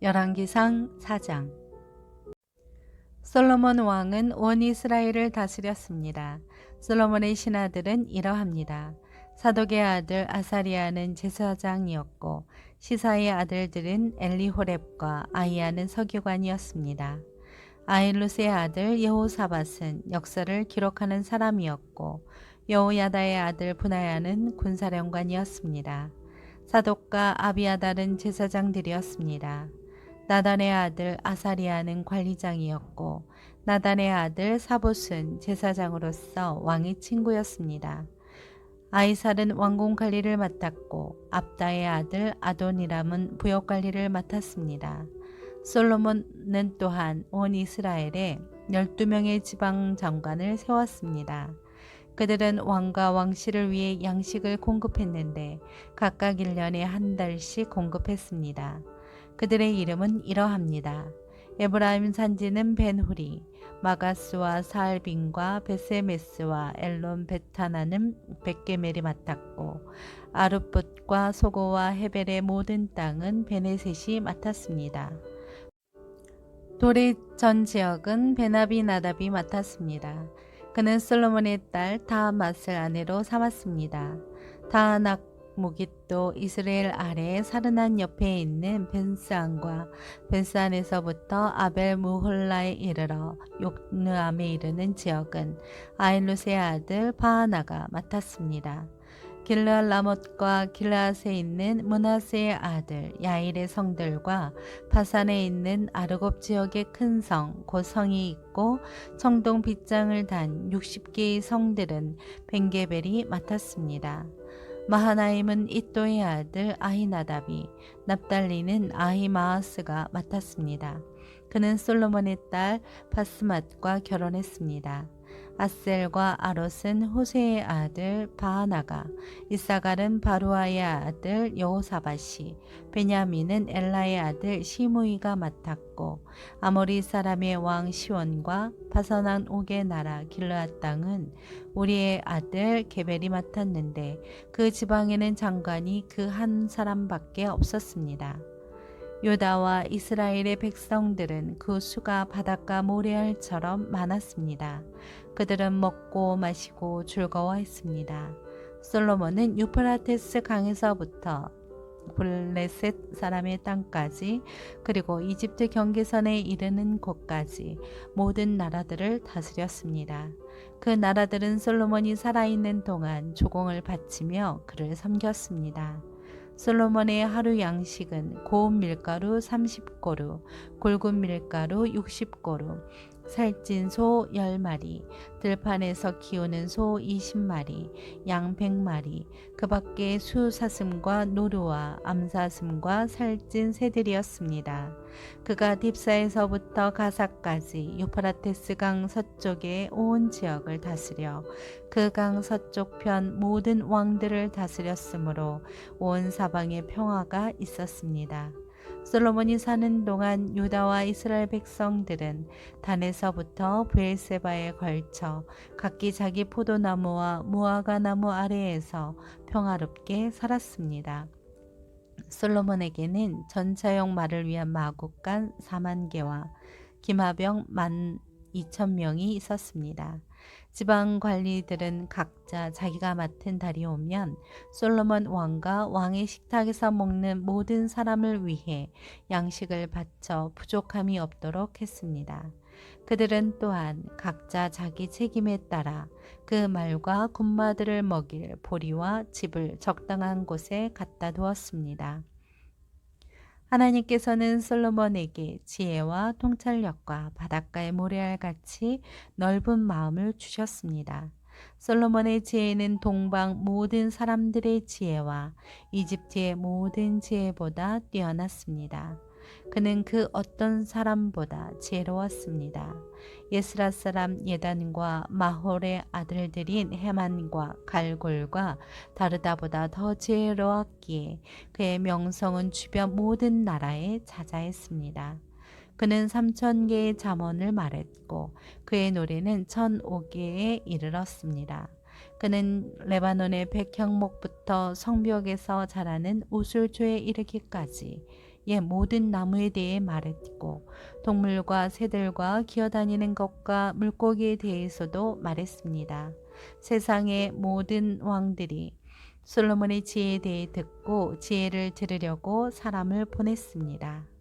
열왕기상 4장 솔로몬 왕은 온 이스라엘을 다스렸습니다. 솔로몬의 신하들은 이러합니다. 사독의 아들 아사리아는 제사장이었고 시사의 아들들은 엘리호렙과 아이아는 서기관이었습니다. 아일루스의 아들 여호사밧은 역사를 기록하는 사람이었고 여호야다의 아들 분하야는 군사령관이었습니다. 사독과 아비아달은 제사장들이었습니다. 나단의 아들 아사리아는 관리장이었고 나단의 아들 사봇은 제사장으로서 왕의 친구였습니다. 아이살은 왕궁 관리를 맡았고 압다의 아들 아도니람은 부역 관리를 맡았습니다. 솔로몬은 또한 온 이스라엘에 12명의 지방 장관을 세웠습니다. 그들은 왕과 왕실을 위해 양식을 공급했는데 각각 1년에 한 달씩 공급했습니다. 그들의 이름은 이러합니다. 에브라임 산지는 벤후리, 마가스와 사알빈과 베세메스와 엘론 베타나는 백게멜이 맡았고 아르붓과 소고와 헤벨의 모든 땅은 베네셋이 맡았습니다. 도리 전 지역은 베나비 나답이 맡았습니다. 그는 솔로몬의 딸 다맛을 아내로 삼았습니다. 다낙 무깃도 이스라엘 아래 사르난 옆에 있는 벤스안과 벤스안에서부터 아벨 무홀라에 이르러 욕느암에 이르는 지역은 아일루스의 아들 바하나가 맡았습니다. 길르앗 라못과 길르앗에 있는 문하세의 아들 야일의 성들과 바산에 있는 아르곱 지역의 큰 성, 곧 성이 있고 청동 빗장을 단 60개의 성들은 벤게벨이 맡았습니다. 마하나임은 이또의 아들 아히나답이, 납달리는 아히마아스가 맡았습니다. 그는 솔로몬의 딸 바스맛과 결혼했습니다. 아셀과 아롯은 호세의 아들 바하나가, 이사갈은 바루아의 아들 여호사밧이, 베냐민은 엘라의 아들 시무이가 맡았고, 아모리 사람의 왕 시원과 파선한 옥의 나라 길르앗 땅은 우리의 아들 게벨이 맡았는데 그 지방에는 장관이 그 한 사람밖에 없었습니다. 유다와 이스라엘의 백성들은 그 수가 바닷가 모래알처럼 많았습니다. 그들은 먹고 마시고 즐거워했습니다. 솔로몬은 유프라테스 강에서부터 블레셋 사람의 땅까지 그리고 이집트 경계선에 이르는 곳까지 모든 나라들을 다스렸습니다. 그 나라들은 솔로몬이 살아있는 동안 조공을 바치며 그를 섬겼습니다. 솔로몬의 하루 양식은 고운 밀가루 30고루, 굵은 밀가루 60고루, 살찐 소 10마리, 들판에서 키우는 소 20마리, 양 100마리, 그 밖에 수사슴과 노루와 암사슴과 살찐 새들이었습니다. 그가 딥사에서부터 가사까지 유프라테스 강 서쪽의 온 지역을 다스려 그 강 서쪽 편 모든 왕들을 다스렸으므로 온 사방에 평화가 있었습니다. 솔로몬이 사는 동안 유다와 이스라엘 백성들은 단에서부터 브엘세바에 걸쳐 각기 자기 포도나무와 무화과 나무 아래에서 평화롭게 살았습니다. 솔로몬에게는 전차용 말을 위한 마국간 4만 개와 기마병 만 2천 명이 있었습니다. 지방 관리들은 각자 자기가 맡은 달이 오면 솔로몬 왕과 왕의 식탁에서 먹는 모든 사람을 위해 양식을 바쳐 부족함이 없도록 했습니다. 그들은 또한 각자 자기 책임에 따라 그 말과 군마들을 먹일 보리와 집을 적당한 곳에 갖다 두었습니다. 하나님께서는 솔로몬에게 지혜와 통찰력과 바닷가의 모래알 같이 넓은 마음을 주셨습니다. 솔로몬의 지혜는 동방 모든 사람들의 지혜와 이집트의 모든 지혜보다 뛰어났습니다. 그는 그 어떤 사람보다 지혜로웠습니다. 예스라 사람 예단과 마홀의 아들들인 헤만과 갈골과 다르다보다 더 지혜로웠기에 그의 명성은 주변 모든 나라에 자자했습니다. 그는 삼천 개의 잠언을 말했고 그의 노래는 천오 개에 이르렀습니다. 그는 레바논의 백향목부터 성벽에서 자라는 우술초에 이르기까지 의 모든 나무에 대해 말했고 동물과 새들과 기어다니는 것과 물고기에 대해서도 말했습니다. 세상의 모든 왕들이 솔로몬의 지혜에 대해 듣고 지혜를 들으려고 사람을 보냈습니다.